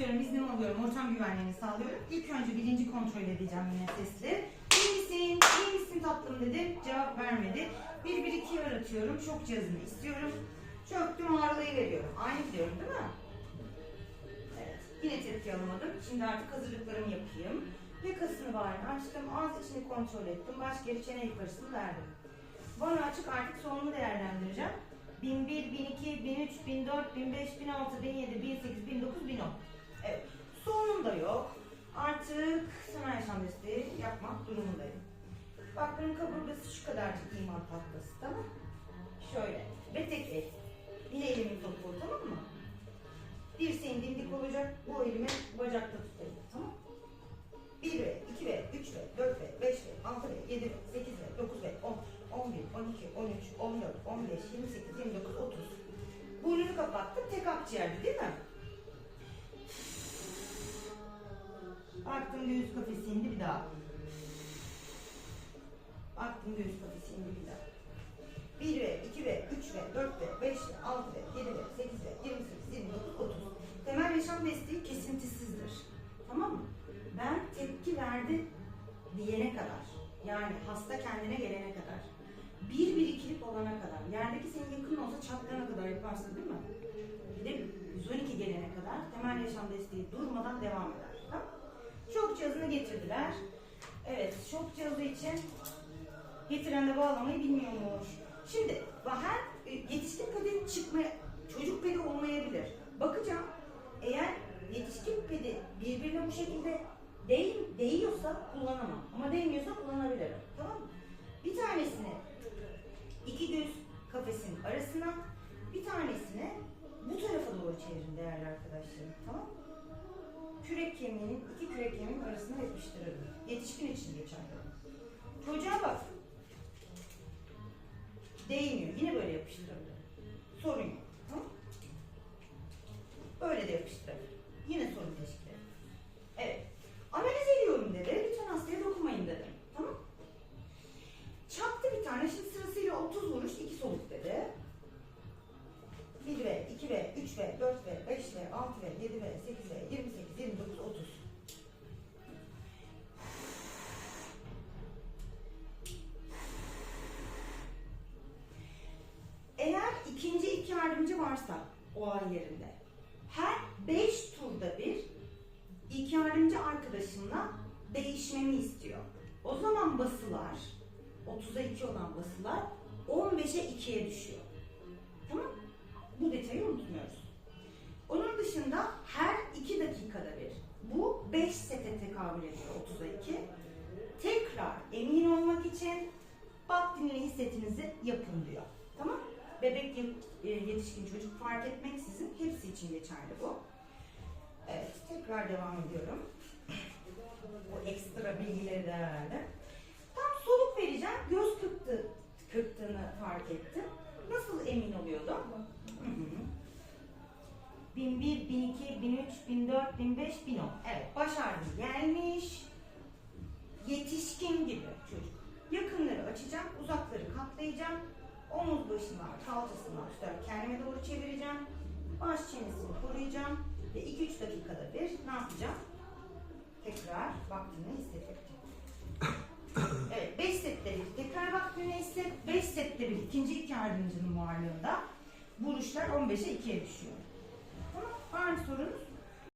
atıyorum, iznimi alıyorum, ortam güvenliğini sağlıyorum. İlk önce birinci kontrol edeceğim yine sesli. İyi misin, iyi misin tatlım dedi. Cevap vermedi. Bir bir iki aratıyorum. Şok cihazını istiyorum. Çöktüm ağrılayı veriyorum. Aynı gidiyorum değil mi? Evet. Yine tepki alamadım. Şimdi artık hazırlıklarımı yapayım. Yakasını bağrını açtım. Ağız içini kontrol ettim. Baş geri çene yukarısını verdim. Bana açık artık sonumu değerlendireceğim. 1001, 1002, 1003, 1004, 1005, 1006, 1007, 1008, 1009, 1010. kadarcık iman tahtası tamam Şöyle. Ve tek el. Yine elimin topuğu tamam mı? Dirseğin dimdik olacak. Bu elimi bacakta tutayım. Tamam 1 ve 2 ve 3 ve 4 ve 5 ve 6 ve 7 ve 8 ve 9 ve 10, 11, 12, 13, 14, 15, 28, 29, 30. Burnunu kapattım. Tek akciğerdi değil mi? Baktım göğüs kafesi indi bir daha. Baktım göğüs kafesi indi bir daha. 1 ve 2 ve 3 ve 4 ve 5 ve 6 ve 7 ve 8 ve 28, 29, 30. Temel yaşam desteği kesintisizdir. Tamam mı? Ben tepki verdi diyene kadar. Yani hasta kendine gelene kadar. Bir birikilik olana kadar. Yerdeki senin yakın olsa çatlayana kadar yaparsın değil mi? Bir de 112 gelene kadar temel yaşam desteği durmadan devam eder. Tamam? Şok cihazını getirdiler. Evet, şok cihazı için getiren de bağlamayı bilmiyormuş. Şimdi her e, yetişkin pedi çıkmaya, çocuk pedi olmayabilir. Bakacağım eğer yetişkin pedi birbirine bu şekilde değ, değiyorsa kullanamam. Ama değmiyorsa kullanabilirim. Tamam mı? Bir tanesini iki göz kafesinin arasına, bir tanesini bu tarafa doğru çevirin değerli arkadaşlarım. Tamam mı? Kürek kemiğinin, iki kürek kemiğinin arasına yapıştırırım. Yetişkin için geçerli. Değmiyor. Yine böyle yapıştırabilirim. Sorun yok. İki varsa olay yerinde her 5 turda bir ilk yardımcı arkadaşımla değişmemi istiyor. O zaman basılar 30'a 2 olan basılar 15'e 2'ye düşüyor. Tamam? Bu detayı unutmuyoruz. Onun dışında her 2 dakikada bir bu 5 sete tekabül ediyor 30'a 2. Tekrar emin olmak için bak dinle hissetinizi yapın diyor. Bebek e, yetişkin çocuk fark etmeksizin hepsi için geçerli bu. Evet, tekrar devam ediyorum. Bu ekstra bilgileri de verdim. Tam soluk vereceğim. Göz kırptı, kırptığını fark ettim. Nasıl emin oluyordu? Hı hı. 1001, 1002, 1003, 1004, 1005, 1010. Evet, baş ağrım gelmiş. Yetişkin gibi çocuk. Yakınları açacağım, uzakları katlayacağım. Omuz başına, kalçasına tutarak kendime doğru çevireceğim. Baş çenesini koruyacağım. Ve 2-3 dakikada bir ne yapacağım? Tekrar vaktini hissedeceğim. Evet, 5 sette bir tekrar vaktini hisset. 5 sette bir ikinci ilk yardımcının varlığında vuruşlar 15'e 2'ye düşüyor. Tamam, var mı sorunuz?